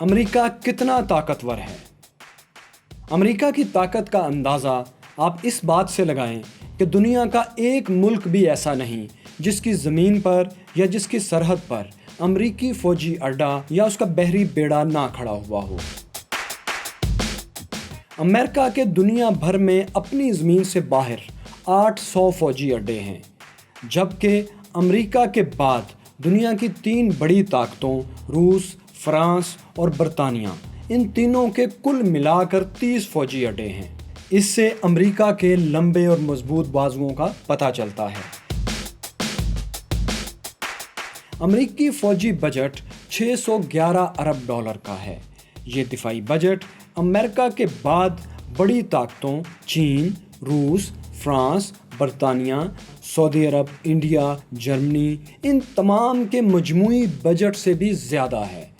امریکہ کتنا طاقتور ہے؟ امریکہ کی طاقت کا اندازہ آپ اس بات سے لگائیں کہ دنیا کا ایک ملک بھی ایسا نہیں، جس کی زمین پر یا جس کی سرحد پر امریکی فوجی اڈا یا اس کا بحری بیڑا نہ کھڑا ہوا ہو۔ امریکہ کے دنیا بھر میں اپنی زمین سے باہر آٹھ سو فوجی اڈے ہیں، جبکہ امریکہ کے بعد دنیا کی تین بڑی طاقتوں، روس فرانس اور برطانیہ، ان تینوں کے کل ملا کر تیس فوجی اڈے ہیں۔ اس سے امریکہ کے لمبے اور مضبوط بازوؤں کا پتہ چلتا ہے۔ امریکی فوجی بجٹ چھ سو گیارہ ارب ڈالر کا ہے۔ یہ دفاعی بجٹ امریکہ کے بعد بڑی طاقتوں، چین، روس، فرانس، برطانیہ، سعودی عرب، انڈیا، جرمنی، ان تمام کے مجموعی بجٹ سے بھی زیادہ ہے۔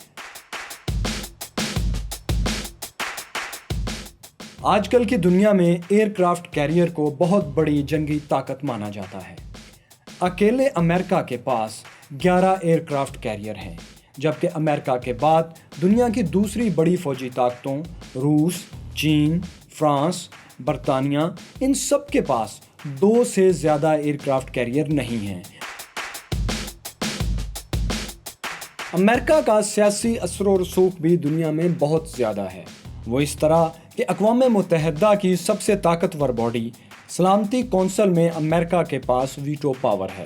آج کل کی دنیا میں ایئر کرافٹ کیریئر کو بہت بڑی جنگی طاقت مانا جاتا ہے۔ اکیلے امریکہ کے پاس گیارہ ایئر کرافٹ کیریئر ہیں، جبکہ امریکہ کے بعد دنیا کی دوسری بڑی فوجی طاقتوں، روس، چین، فرانس، برطانیہ، ان سب کے پاس دو سے زیادہ ایئر کرافٹ کیریئر نہیں ہیں۔ امریکہ کا سیاسی اثر و رسوخ بھی دنیا میں بہت زیادہ ہے۔ وہ اس طرح کہ اقوام متحدہ کی سب سے طاقتور باڈی سلامتی کونسل میں امریکہ کے پاس ویٹو پاور ہے۔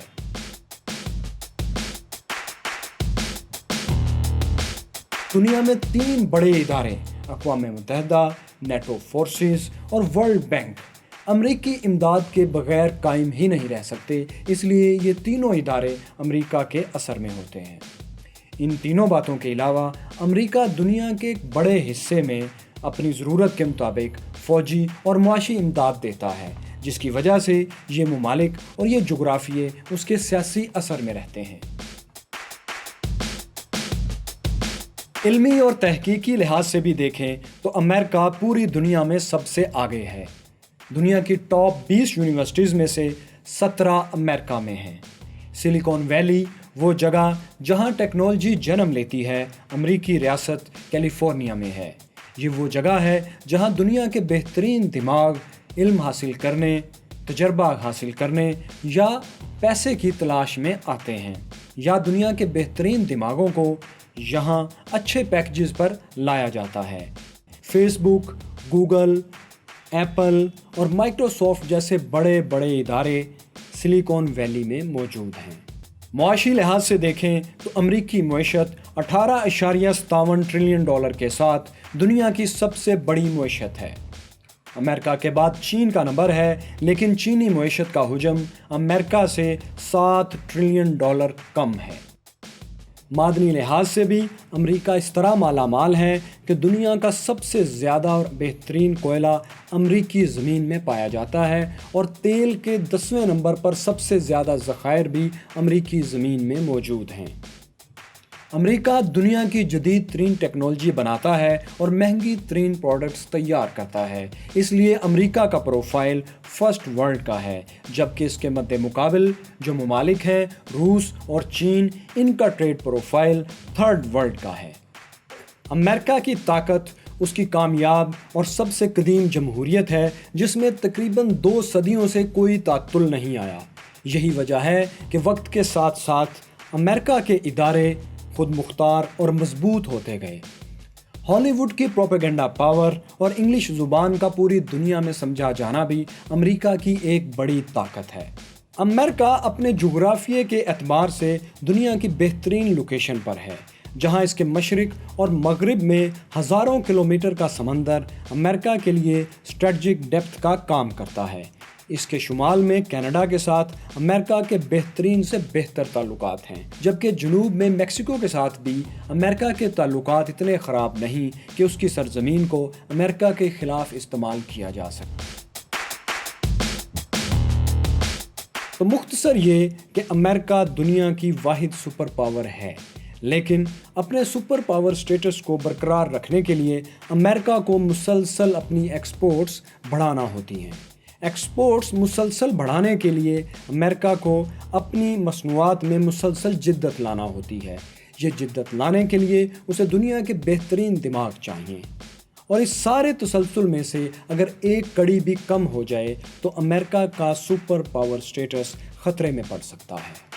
دنیا میں تین بڑے ادارے، اقوام متحدہ، نیٹو فورسز اور ورلڈ بینک، امریکی امداد کے بغیر قائم ہی نہیں رہ سکتے، اس لیے یہ تینوں ادارے امریکہ کے اثر میں ہوتے ہیں۔ ان تینوں باتوں کے علاوہ امریکہ دنیا کے ایک بڑے حصے میں اپنی ضرورت کے مطابق فوجی اور معاشی امداد دیتا ہے، جس کی وجہ سے یہ ممالک اور یہ جغرافیے اس کے سیاسی اثر میں رہتے ہیں۔ علمی اور تحقیقی لحاظ سے بھی دیکھیں تو امریکہ پوری دنیا میں سب سے آگے ہے۔ دنیا کی ٹاپ بیس یونیورسٹیز میں سے سترہ امریکہ میں ہیں۔ سلیکون ویلی وہ جگہ جہاں ٹیکنالوجی جنم لیتی ہے، امریکی ریاست کیلیفورنیا میں ہے۔ یہ وہ جگہ ہے جہاں دنیا کے بہترین دماغ علم حاصل کرنے، تجربہ حاصل کرنے یا پیسے کی تلاش میں آتے ہیں، یا دنیا کے بہترین دماغوں کو یہاں اچھے پیکجز پر لایا جاتا ہے۔ فیس بک گوگل ایپل اور مائکروسافٹ جیسے بڑے بڑے ادارے سلیکون ویلی میں موجود ہیں۔ معاشی لحاظ سے دیکھیں تو امریکی معیشت اٹھارہ اشاریہ ستاون ٹریلین ڈالر کے ساتھ دنیا کی سب سے بڑی معیشت ہے۔ امریکہ کے بعد چین کا نمبر ہے، لیکن چینی معیشت کا حجم امریکہ سے سات ٹریلین ڈالر کم ہے۔ معدنی لحاظ سے بھی امریکہ اس طرح مالا مال ہے کہ دنیا کا سب سے زیادہ اور بہترین کوئلہ امریکی زمین میں پایا جاتا ہے اور تیل کے دسویں نمبر پر سب سے زیادہ ذخائر بھی امریکی زمین میں موجود ہیں۔ امریکہ دنیا کی جدید ترین ٹیکنالوجی بناتا ہے اور مہنگی ترین پروڈکٹس تیار کرتا ہے۔ اس لیے امریکہ کا پروفائل فرسٹ ورلڈ کا ہے، جبکہ اس کے مد مقابل جو ممالک ہیں، روس اور چین، ان کا ٹریڈ پروفائل تھرڈ ورلڈ کا ہے۔ امریکہ کی طاقت، اس کی کامیاب اور سب سے قدیم جمہوریت ہے، جس میں تقریباً دو صدیوں سے کوئی تعطل نہیں آیا۔ یہی وجہ ہے کہ وقت کے ساتھ ساتھ امریکہ کے ادارے خود مختار اور مضبوط ہوتے گئے۔ ہالی ووڈ کی پروپیگنڈا پاور اور انگلش زبان کا پوری دنیا میں سمجھا جانا بھی امریکہ کی ایک بڑی طاقت ہے۔ امریکہ اپنے جغرافیے کے اعتبار سے دنیا کی بہترین لوکیشن پر ہے، جہاں اس کے مشرق اور مغرب میں ہزاروں کلومیٹر کا سمندر امریکہ کے لیے اسٹریٹجک ڈیپتھ کا کام کرتا ہے۔ اس کے شمال میں کینیڈا کے ساتھ امریکہ کے بہترین سے بہتر تعلقات ہیں، جبکہ جنوب میں میکسیکو کے ساتھ بھی امریکہ کے تعلقات اتنے خراب نہیں کہ اس کی سرزمین کو امریکہ کے خلاف استعمال کیا جا سکتا تو مختصر یہ کہ امریکہ دنیا کی واحد سپر پاور ہے، لیکن اپنے سپر پاور سٹیٹس کو برقرار رکھنے کے لیے امریکہ کو مسلسل اپنی ایکسپورٹس بڑھانا ہوتی ہیں۔ ایکسپورٹس مسلسل بڑھانے کے لیے امریکہ کو اپنی مصنوعات میں مسلسل جدت لانا ہوتی ہے۔ یہ جدت لانے کے لیے اسے دنیا کے بہترین دماغ چاہیے۔ اور اس سارے تسلسل میں سے اگر ایک کڑی بھی کم ہو جائے تو امریکہ کا سپر پاور سٹیٹس خطرے میں پڑ سکتا ہے۔